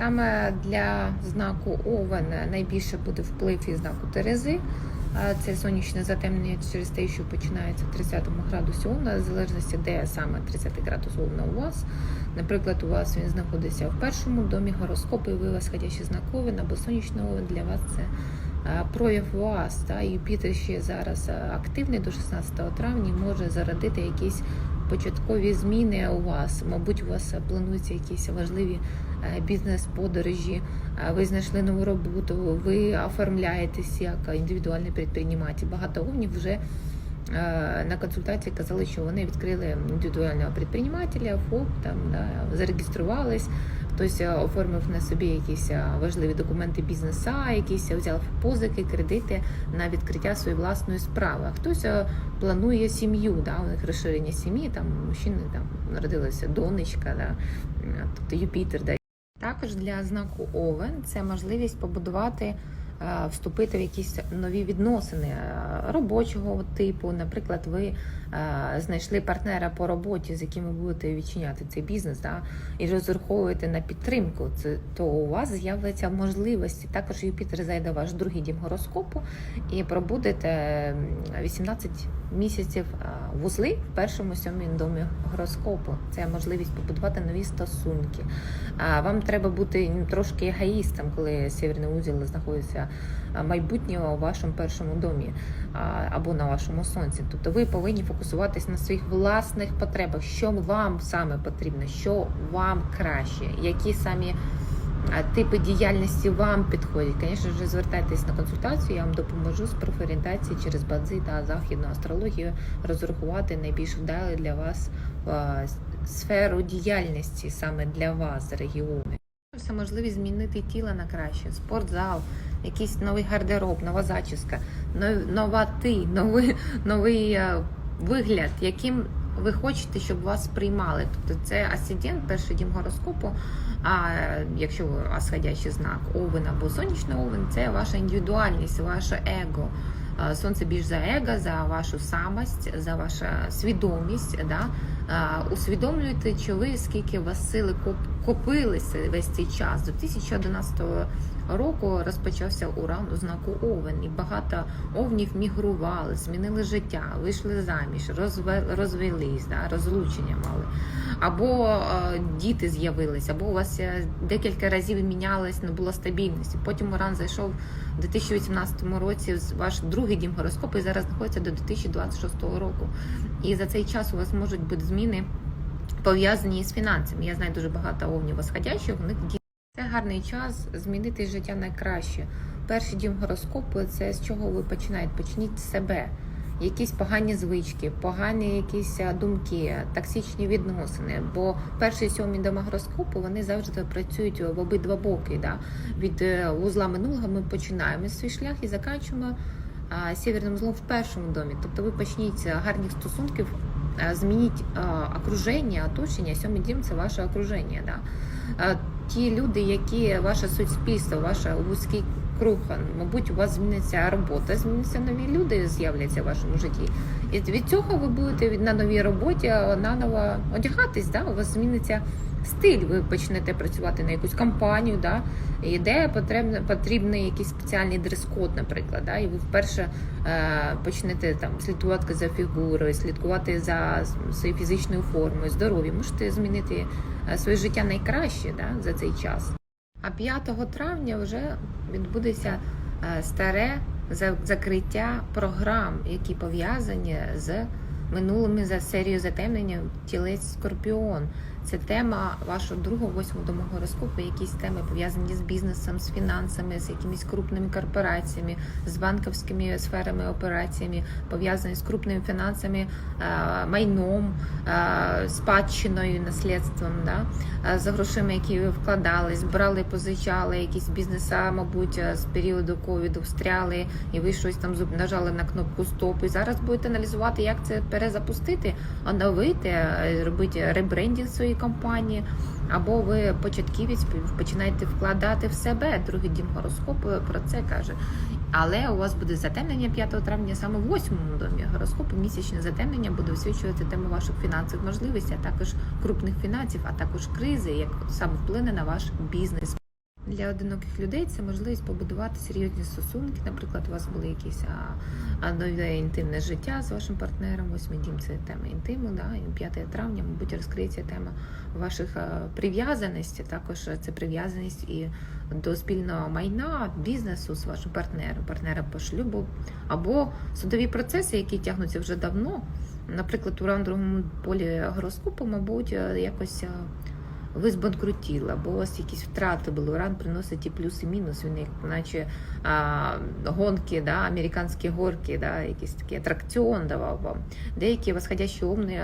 Саме для знаку Овен найбільше буде вплив із знаку Терези. Це сонячне затемнення через те, що починається в 30 градусі Овна, в залежності, де саме 30 градус Овна у вас. Наприклад, у вас він знаходиться в першому домі гороскопу, і ви восходящий знак Овен або сонячний Овен для вас це прояв вас. Та Юпітер ще зараз активний до 16 травня і може зародити якісь початкові зміни у вас. Мабуть, у вас плануються якісь важливі е, бізнес-подорожі, е, ви знайшли нову роботу, ви оформляєтесь як індивідуальний підприємець. Багато овнів вже е, на консультації казали, що вони відкрили індивідуального підприємця, ФОП, там, да, зареєструвались. Хтось е, оформив на собі якісь е, важливі документи бізнеса, якісь взяв позики, кредити на відкриття своєї власної справи. Хтось е, планує сім'ю, да, у них розширення сім'ї, там мужчини там народилася донечка, да, тобто Юпітер. Да. Також для знаку Овен це можливість побудувати, е, вступити в якісь нові відносини е, робочого типу. Наприклад, ви е, знайшли партнера по роботі, з яким ви будете відчиняти цей бізнес, да, і розраховуєте на підтримку. Це то у вас з'являться можливості. Також Юпітер зайде ваш другий дім гороскопу і пробудете м, 18 місяців е, вузли в першому сьомому домі гороскопу. Це можливість побудувати нові стосунки. А вам треба бути трошки егоїстом, коли северний узіл знаходиться майбутнього у вашому першому домі або на вашому сонці. Тобто ви повинні фокусуватись на своїх власних потребах, що вам саме потрібно, що вам краще, які самі. Типи діяльності вам підходять. Звісно ж, звертайтесь на консультацію, я вам допоможу з профорієнтації через бадзи та західну астрологію розрахувати найбільш вдалий для вас сферу діяльності саме для вас, регіони. Все можливість змінити тіло на краще, спортзал, якийсь новий гардероб, нова зачіска, нова ти, новий, новий е, вигляд, яким ви хочете, щоб вас приймали. Тобто це асцендент, перший дім гороскопу. А якщо ви асходящий знак Овен або сонячний Овен, це ваша індивідуальність, ваше его. Е, Сонце більш за его, за вашу самость, за вашу свідомість. Да? Е, Усвідомлюйте, чи ви скільки вас сили коп- копилися весь цей час. До 2011 року розпочався уран у знаку Овен, і багато овнів мігрували, змінили життя, вийшли заміж, розве, розвелись, да, розлучення мали. Або е, діти з'явилися, або у вас е, декілька разів мінялось, не було стабільності. Потім уран зайшов у 2018 році ваш другий дім гороскопу і зараз знаходиться до 2026 року. І за цей час у вас можуть бути зміни пов'язані з фінансами. Я знаю дуже багато овнів восходящих, у них гарний час змінити життя на краще. Перший дім гороскопу це з чого ви починаєте? Почніть з себе. Якісь погані звички, погані якісь думки, токсичні відносини. Бо перший і сьомий дома гороскопу вони завжди працюють в обидва боки. Да? Від е, вузла минулого ми починаємо свій шлях і закінчуємо а, северним злом в першому домі. Тобто ви почніть гарних стосунків, змініть окруження, оточення. Сьомий дім це ваше окруження. Да? Ті люди, які ваше суспільство, ваша вузький круг, мабуть, у вас зміниться робота, зміниться нові люди, з'являться в вашому житті. І від цього ви будете на новій роботі наново одягатись. Да? У вас зміниться стиль. Ви почнете працювати на якусь компанію, да? і де потрібний якийсь спеціальний дрес-код, наприклад. Да? І ви вперше е, почнете там слідкувати за фігурою, слідкувати за своєю фізичною формою, здоров'ям. Можете змінити е, своє життя найкраще да? за цей час. А 5 травня вже відбудеться е, старе закриття програм, які пов'язані з минулими за серією затемнення тілець Скорпіон. Це тема вашого другого восьмого дому гороскопу, якісь теми пов'язані з бізнесом, з фінансами, з якимись крупними корпораціями, з банківськими сферами операціями, пов'язані з крупними фінансами, е, майном, е, спадщиною, наслідством, да? е, за грошима, які ви вкладались, брали, позичали, якісь бізнеса, мабуть, з періоду ковіду встряли, і ви щось там нажали на кнопку стоп. І зараз будете аналізувати, як це перезапустити, оновити, робити ребрендінг своєї компанії. Або ви початківець починаєте вкладати в себе. Другий дім гороскопу про це каже. Але у вас буде затемнення 5 травня саме в 8 домі гороскопу. Місячне затемнення буде освічувати тему ваших фінансових можливостей, а також крупних фінансів, а також кризи, як саме вплине на ваш бізнес. Для одиноких людей це можливість побудувати серйозні стосунки. Наприклад, у вас були якісь а, нове інтимне життя з вашим партнером. Восьмий дім це тема інтиму. Да? І 5 травня, мабуть, розкриється тема ваших прив'язаностей. Також це прив'язаність і до спільного майна, бізнесу з вашим партнером, партнера по шлюбу, або судові процеси, які тягнуться вже давно. Наприклад, у другому полі гороскопу, мабуть, якось. Ви збанкрутіли, або у вас якісь втрати були. Уран приносить і плюс, і мінус. Він як наче а, гонки, да, американські горки, да, якийсь такий атракціон давав вам. Деякі восходящі умні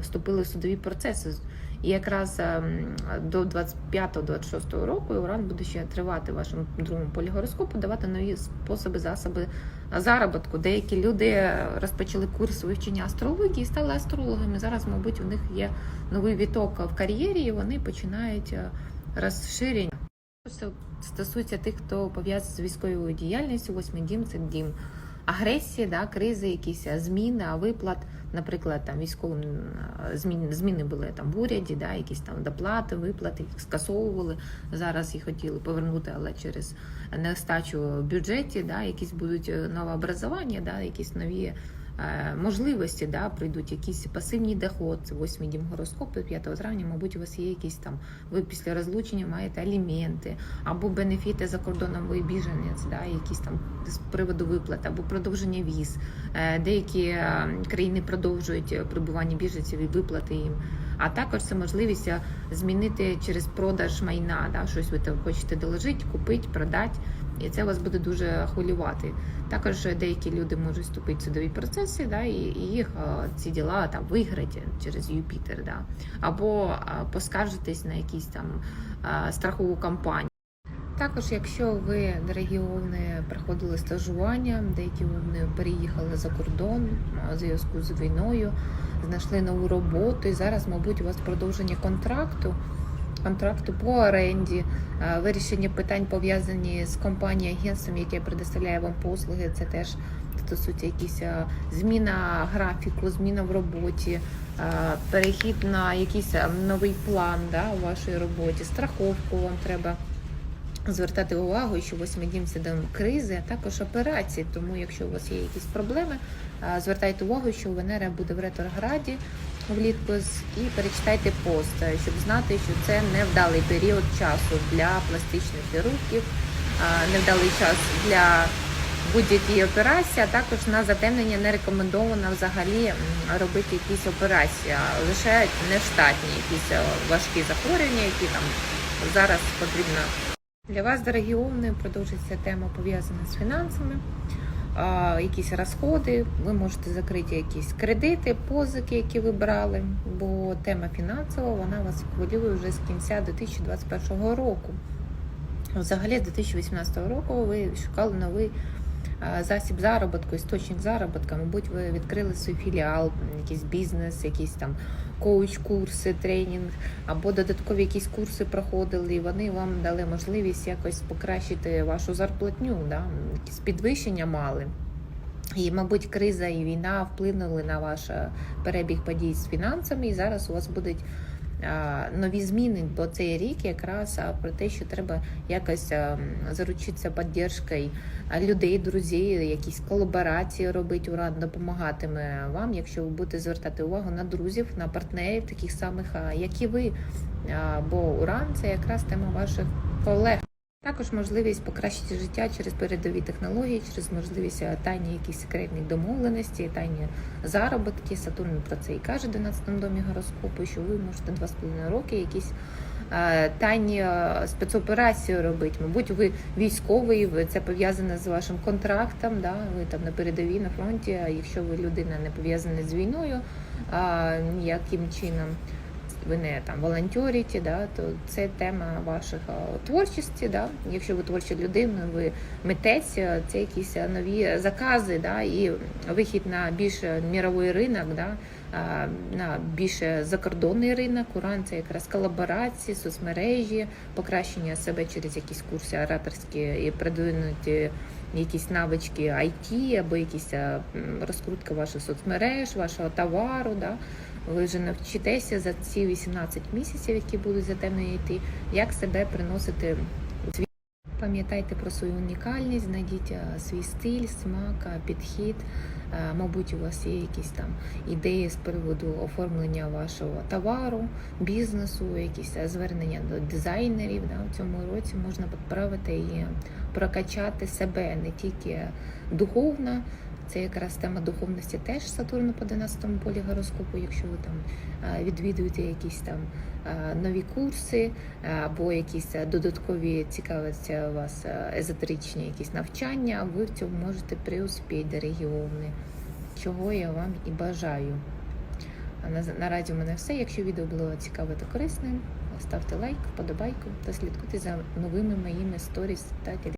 вступили в судові процеси. І якраз а, до 25-26 року Уран буде ще тривати вашому другому полі гороскопу, давати нові способи, засоби заробітку. Деякі люди розпочали курс вивчення астрології стали астрологами. Зараз, мабуть, у них є новий віток в кар'єрі, і вони починають е, розширення. Це стосується тих, хто пов'язаний з військовою діяльністю, восьмий дім це дім агресії, да, кризи, якісь е, зміни, виплат, наприклад, там військовим е, зміни, зміни були там в уряді, да, якісь там доплати, виплати, їх скасовували. Зараз їх хотіли повернути, але через нестачу бюджеті, да, якісь будуть е, новообразування, да, якісь нові можливості, да, прийдуть якісь пасивні доход, це восьмий дім гороскопу, 5 травня, мабуть, у вас є якісь там, ви після розлучення маєте аліменти, або бенефіти за кордоном ви біженець, да, якісь там з приводу виплат, або продовження віз. Е, Деякі е, країни продовжують е, прибування біженців і виплати їм. А також це можливість е, змінити через продаж майна, да, щось ви хочете доложити, купити, продати. І це вас буде дуже хвилювати. Також деякі люди можуть вступити в судові процеси, да, і, їх а, ці діла там виграти через Юпітер, да, або а, поскаржитись на якісь там а, страхову кампанію. Також, якщо ви, дорогі овни, проходили стажування, деякі овни переїхали за кордон в зв'язку з війною, знайшли нову роботу, і зараз, мабуть, у вас продовження контракту. Контракту по оренді, е, вирішення питань пов'язані з компанією агентством, яке предоставляє вам послуги. Це теж стосується якісь е, зміна графіку, зміна в роботі, е, перехід на якийсь новий план да, у вашій роботі, страховку вам треба. Звертати увагу, що восьмий дім дом кризи, а також операції. Тому, якщо у вас є якісь проблеми, звертайте увагу, що Венера буде в ретрограді влітку і перечитайте пост, щоб знати, що це невдалий період часу для пластичних хірургів, невдалий час для будь-якої операції, а також на затемнення не рекомендовано взагалі робити якісь операції, лише нештатні, якісь е, важкі захворювання, які там зараз потрібно. Для вас, дорогі овни, продовжиться тема пов'язана з фінансами, якісь розходи. Ви можете закрити якісь кредити, позики, які ви брали, бо тема фінансова вона вас хвилює вже з кінця 2021 року. Взагалі, з 2018 року ви шукали новий засіб заробітку, істочник заробітку. Мабуть, ви відкрили свій філіал, якийсь бізнес, якісь там коуч-курси, тренінг, або додаткові якісь курси проходили, і вони вам дали можливість якось покращити вашу зарплатню, да? якісь підвищення мали. І, мабуть, криза і війна вплинули на ваш е, перебіг подій з фінансами, і зараз у вас будуть нові зміни, бо цей рік якраз про те, що треба якось заручитися підтримкою людей, друзів, якісь колаборації робити. Уран допомагатиме вам, якщо ви будете звертати увагу на друзів, на партнерів, таких самих, як і ви. Бо Уран це якраз тема ваших колег. Також можливість покращити життя через передові технології, через можливість е, тайні якісь секретні домовленості, тайні заробітки. Сатурн про це і каже в 12 домі гороскопу, що ви можете 2,5 роки якісь е, тайні е, спецоперації робити. Мабуть, ви військовий, ви це пов'язане з вашим контрактом. Да? Ви там на передовій на фронті. А якщо ви людина не пов'язана з війною, а, ніяким чином ви не там волонтерите, да, то це тема ваших творчості. Да. Якщо ви творча людина, ви митець, це якісь нові закази, да, і вихід на більш міровий ринок, да, на більш закордонний ринок. Уран це якраз колаборації, соцмережі, покращення себе через якісь курси ораторські і продвинуті якісь навички IT або якісь розкрутка ваших соцмереж, вашого товару. Да. Ви вже навчитеся за ці 18 місяців, які будуть за темною йти, як себе приносити Пам'ятайте про свою унікальність, знайдіть е, свій стиль, смак, е, підхід. Е, Мабуть, у вас є якісь там ідеї з приводу оформлення вашого товару, бізнесу, якісь звернення до дизайнерів. Да, в цьому році можна підправити і прокачати себе не тільки духовно. Це якраз тема духовності теж Сатурну по 12 полі гороскопу, якщо ви там е, відвідуєте якісь там е, нові курси е, або якісь додаткові цікавляться вас езотеричні якісь навчання, ви в цьому можете преуспіти, дорогі овни, чого я вам і бажаю. Наразі у мене все. Якщо відео було цікаве та корисним, ставте лайк, вподобайку та слідкуйте за новими моїми сторіс та